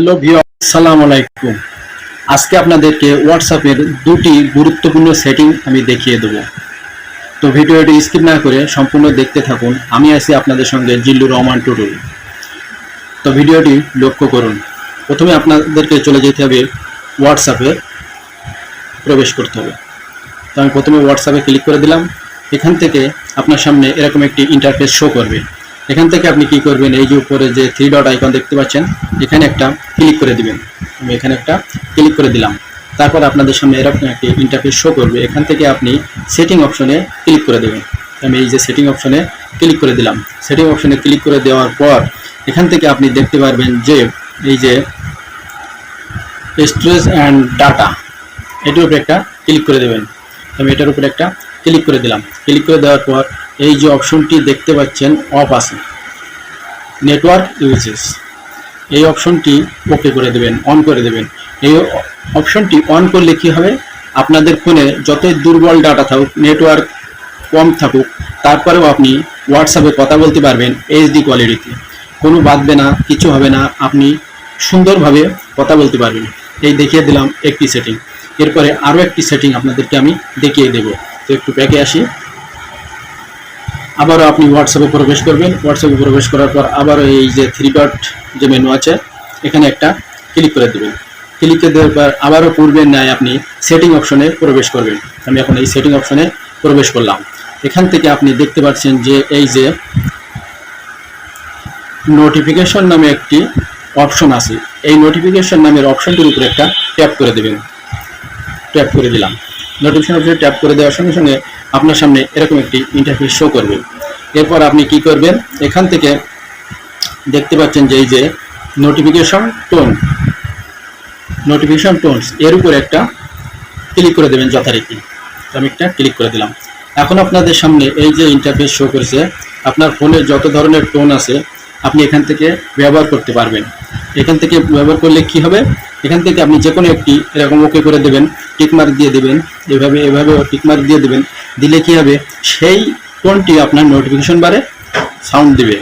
Hello ভিও সালাম আলাইকুম। আজকে আপনাদেরকে হোয়াটসঅ্যাপের দুটি গুরুত্বপূর্ণ সেটিং আমি দেখিয়ে দেব। তো ভিডিওটি স্কিপ না করে সম্পূর্ণ দেখতে থাকুন। আমি আছি আপনাদের সঙ্গে জিল্লু রহমান টুটুল তো ভিডিওটি লক্ষ্য করুন। প্রথমে আপনাদেরকে চলে যেতে হবে হোয়াটসঅ্যাপে প্রবেশ করতে হবে। তো আমি প্রথমে হোয়াটসঅ্যাপে ক্লিক করে দিলাম। এখান থেকে আপনার সামনে এরকম একটি ইন্টারফেস শো করবে। এখান থেকে আপনি কি করবেন? এই যে উপরে যে থ্রি ডট আইকন দেখতে পাচ্ছেন, এখানে একটা ক্লিক করে দিবেন। আমি এখানে একটা ক্লিক করে দিলাম। তারপর আপনাদের সামনে এরকম একটি ইন্টারফেস শো করবে। এখান থেকে আপনি সেটিং অপশনে ক্লিক করে দেবেন। আমি এই যে সেটিং অপশনে ক্লিক করে দিলাম। সেটিং অপশনে ক্লিক করে দেওয়ার পর এখান থেকে আপনি দেখতে পারবেন যে এই যে স্টোরেজ অ্যান্ড ডাটা এটার উপরে একটা ক্লিক করে দেবেন। আমি এটার উপরে একটা ক্লিক করে দিলাম। ক্লিক করে দেওয়ার পর এই যে অপশনটি দেখতে পাচ্ছেন, অফ আছে। Network uses. এই অপশনটি ওকে করে দেবেন, অন করে দেবেন। এই অপশনটি অন করলে কি হবে? আপনাদের ফোনে যতই দুর্বল ডাটা থাকুক, নেটওয়ার্ক কম থাকুক, তারপরেও আপনি হোয়াটসঅ্যাপে কথা বলতে পারবেন এইচডি কোয়ালিটিতে কোনো বাদবে না, কিছু হবে না, আপনি সুন্দরভাবে কথা বলতে পারবেন। এই দেখিয়ে দিলাম একটি সেটিং এরপরে আরও একটি সেটিং আপনাদেরকে আমি দেখিয়ে দেব। তো একটু প্যাকে আসি। আবারও আপনি হোয়াটসঅ্যাপে প্রবেশ করবেন। হোয়াটসঅ্যাপে প্রবেশ করার পর আবারও এই যে থ্রি ডট যে মেনু আছে, এখানে একটা ক্লিক করে দেবেন। ক্লিক করে দেওয়ার পর আবারও পূর্বের ন্যায় আপনি সেটিং অপশনে প্রবেশ করবেন। আমি এখন এই সেটিং অপশনে প্রবেশ করলাম। এখান থেকে আপনি দেখতে পাচ্ছেন যে এই যে নোটিফিকেশন নামে একটি অপশন আছে। এই নোটিফিকেশন নামের অপশনটির উপরে একটা ট্যাপ করে দেবেন। ট্যাপ করে দিলাম। নোটিফিকেশন অপশনে ট্যাপ করে দেওয়ার সঙ্গে সঙ্গে আপনার সামনে এরকম একটি ইন্টারফেস শো করবে। এরপর আপনি কি করবেন? এখান থেকে দেখতে পাচ্ছেন যে এই যে নোটিফিকেশন টোন নোটিফিকেশন টোনস এর উপরে একটা ক্লিক করে দেবেন যথারীতি। আমি একটা ক্লিক করে দিলাম। এখন আপনাদের সামনে এই যে ইন্টারফেস শো করেছে, আপনার ফোনে যত ধরনের টোন আছে, আপনি এখান থেকে ব্যবহার করতে পারবেন। এখান থেকে ব্যবহার করলে কি হবে? এখান থেকে আপনি যে কোনো একটি এরকম ওকে করে দেবেন টিকমার্ক দিয়ে দেবেন, এভাবে এভাবে টিকমার্ক দিয়ে দেবেন। দিলে কি হবে? সেই টোনটি আপনার নোটিফিকেশন বারে সাউন্ড দিবে।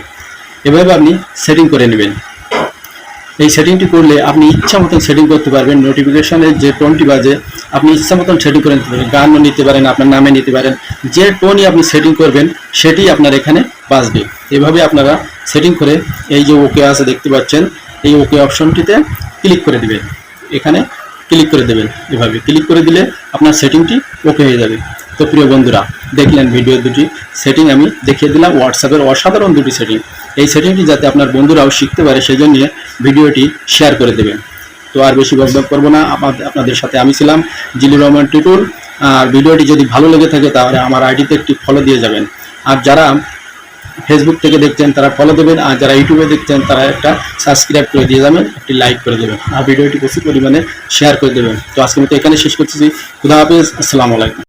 এভাবে আপনি সেটিং করে নেবেন। এই সেটিংটি করলে আপনি ইচ্ছা মতন সেটিং করতে পারবেন। নোটিফিকেশনের যে টোনটি বাজে, আপনি ইচ্ছা মতন সেটিং করে নিতে পারেন। গানও নিতে পারেন, আপনার নামে নিতে পারেন। যে টোনই আপনি সেটিং করবেন, সেটি আপনার এখানে বাজবে। এভাবে আপনারা সেটিং করে এই যে ওকে আছে দেখতে পাচ্ছেন, এই ওকে অপশনটিতে ক্লিক করে দিবেন। এখানে ক্লিক করে দেবেন। এভাবে ক্লিক করে দিলে আপনার সেটিংটি ওকে হয়ে যাবে। তো প্রিয় বন্ধুরা, দেখলেন ভিডিও দুটি সেটিং আমি দেখিয়ে দিলাম হোয়াটসঅ্যাপের অসাধারণ দুটি সেটিং এই সেটিংটি যাতে আপনার বন্ধুরাও শিখতে পারে সেই জন্য ভিডিওটি শেয়ার করে দেবেন। তো আর বেশি বকবক করব না আপনাদের সাথে আমি ছিলাম জিলুর রহমান টুটুল আর ভিডিওটি যদি ভালো লেগে থাকে, তাহলে আমার আইডিতে একটি ফলো দিয়ে যাবেন। আর যারা ফেসবুক থেকে দেখছেন, তারা ফলো দেবেন। আর যারা ইউটিউবে দেখছেন, তারা একটা সাবস্ক্রাইব করে দিয়ে যাবেন, একটি লাইক করে দেবেন। আর ভিডিওটি প্রচুর পরিমাণে শেয়ার করে দেবেন। তো আজকের মতো এখানে শেষ করতেছি। খুদা হাফেজ, আসসালামু আলাইকুম।